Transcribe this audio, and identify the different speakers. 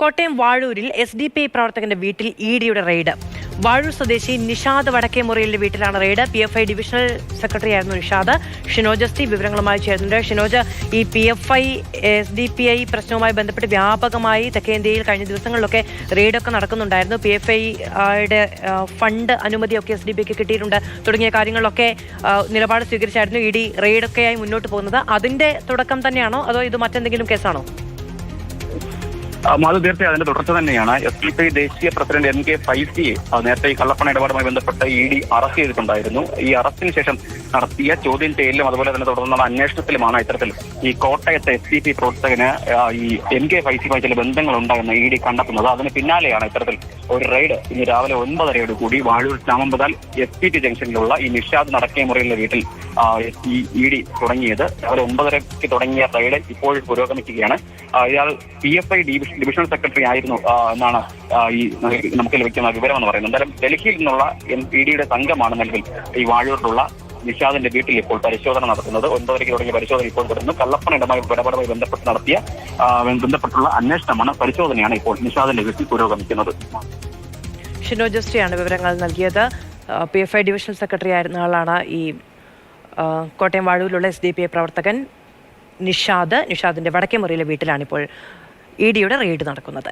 Speaker 1: കോട്ടയം വാഴൂരിൽ S D P I പ്രവർത്തകന്റെ വീട്ടിൽ ഇ ഡിയുടെ റെയ്ഡ്. വാഴൂർ സ്വദേശി നിഷാദ് വടക്കേ മുറിയിലെ വീട്ടിലാണ് raid. P F I divisional secretary ആയിരുന്നു നിഷാദ്. ഷിനോജ് എസ് വിവരങ്ങളുമായി ചേരുന്നുണ്ട്. ഷിനോജ് ഈ P F I S D P I പ്രശ്നവുമായി ബന്ധപ്പെട്ട് വ്യാപകമായി തെക്കേന്ത്യയിൽ കഴിഞ്ഞ ദിവസങ്ങളിലൊക്കെ റെയ്ഡൊക്കെ നടക്കുന്നുണ്ടായിരുന്നു. പി എഫ് ഐയുടെ ഫണ്ട് അനുമതിയൊക്കെ എസ് ഡി പി ഐക്ക് കിട്ടിയിട്ടുണ്ട്. തുടങ്ങിയ കാര്യങ്ങളിലൊക്കെ നിലപാട് സ്വീകരിച്ചായിരുന്നു ഇ ഡി റെയ്ഡൊക്കെയായി മുന്നോട്ട് പോകുന്നത്. അതിന്റെ തുടക്കം തന്നെയാണോ? അതോ ഇത് മറ്റെന്തെങ്കിലും കേസാണോ?
Speaker 2: അത് തീർച്ചയായും അതിന്റെ തുടർച്ച തന്നെയാണ്. എസ് ഡി പി ദേശീയ പ്രസിഡന്റ് എൻ കെ ഫൈസിയെ നേരത്തെ ഈ കള്ളപ്പണ ഇടപാടുമായി ബന്ധപ്പെട്ട് ഇ ഡി അറസ്റ്റ് ചെയ്തിട്ടുണ്ടായിരുന്നു. ഈ അറസ്റ്റിന് ശേഷം നടത്തിയ ചോദ്യം ചെയ്യലിലും അതുപോലെ തന്നെ തുടർന്ന അന്വേഷണത്തിലുമാണ് ഇത്തരത്തിൽ ഈ കോട്ടയത്തെ എസ് ഡി പി പ്രവർത്തകന് ഈ എൻ കെ ഫൈസിയുമായി ചില ബന്ധങ്ങളുണ്ടായെന്ന് ഇ ഡി കണ്ടെത്തുന്നത്. അതിന് പിന്നാലെയാണ് ഇത്തരത്തിൽ ഒരു റെയ്ഡ് ഇന്ന് രാവിലെ ഒൻപതരയോട് കൂടി വാഴൂർ ചാമമ്പതാൽ എസ് പി ടി ജംഗ്ഷനിലുള്ള ഈ നിഷാദ് നടക്കിയ മുറിയിലെ വീട്ടിൽ ഈ ഇ ഡി തുടങ്ങിയത്. രാവിലെ ഒമ്പതരയ്ക്ക് തുടങ്ങിയ റെയ്ഡ് ഇപ്പോൾ പുരോഗമിക്കുകയാണ്. ഇയാൾ P F I divisional secretary ആയിരുന്നു എന്നാണ് ഈ നമുക്ക് ലഭിക്കുന്ന വിവരം എന്ന് പറയുന്നത്. എന്തായാലും ഡൽഹിയിൽ നിന്നുള്ള എം പി ഡിയുടെ സംഘമാണ് നിലവിൽ ഈ വാഴൂരിലുള്ള നിഷാദിന്റെ വീട്ടിൽ ഇപ്പോൾ പരിശോധന നടത്തുന്നത്. ഒൻപതരയ്ക്ക് തുടങ്ങിയ പരിശോധന ഇപ്പോൾ തുടരുന്നു കള്ളപ്പണ ഇടമായി ഇടപാടുമായി ബന്ധപ്പെട്ട് നടത്തിയ ബന്ധപ്പെട്ടുള്ള അന്വേഷണമാണ് പരിശോധനയാണ് ഇപ്പോൾ നിഷാദിന്റെ വീട്ടിൽ പുരോഗമിക്കുന്നത്.
Speaker 1: ഷിനോ വിവരങ്ങൾ നൽകിയത്. P F I divisional secretary ആയിരുന്ന ആളാണ് ഈ കോട്ടയം വാഴൂരിലുള്ള എസ് ഡി പി ഐ പ്രവർത്തകൻ നിഷാദ്. നിഷാദിന്റെ വടക്കേ മുറിയിലെ വീട്ടിലാണിപ്പോൾ ഇ ഡിയുടെ റെയ്ഡ് നടക്കുന്നത്.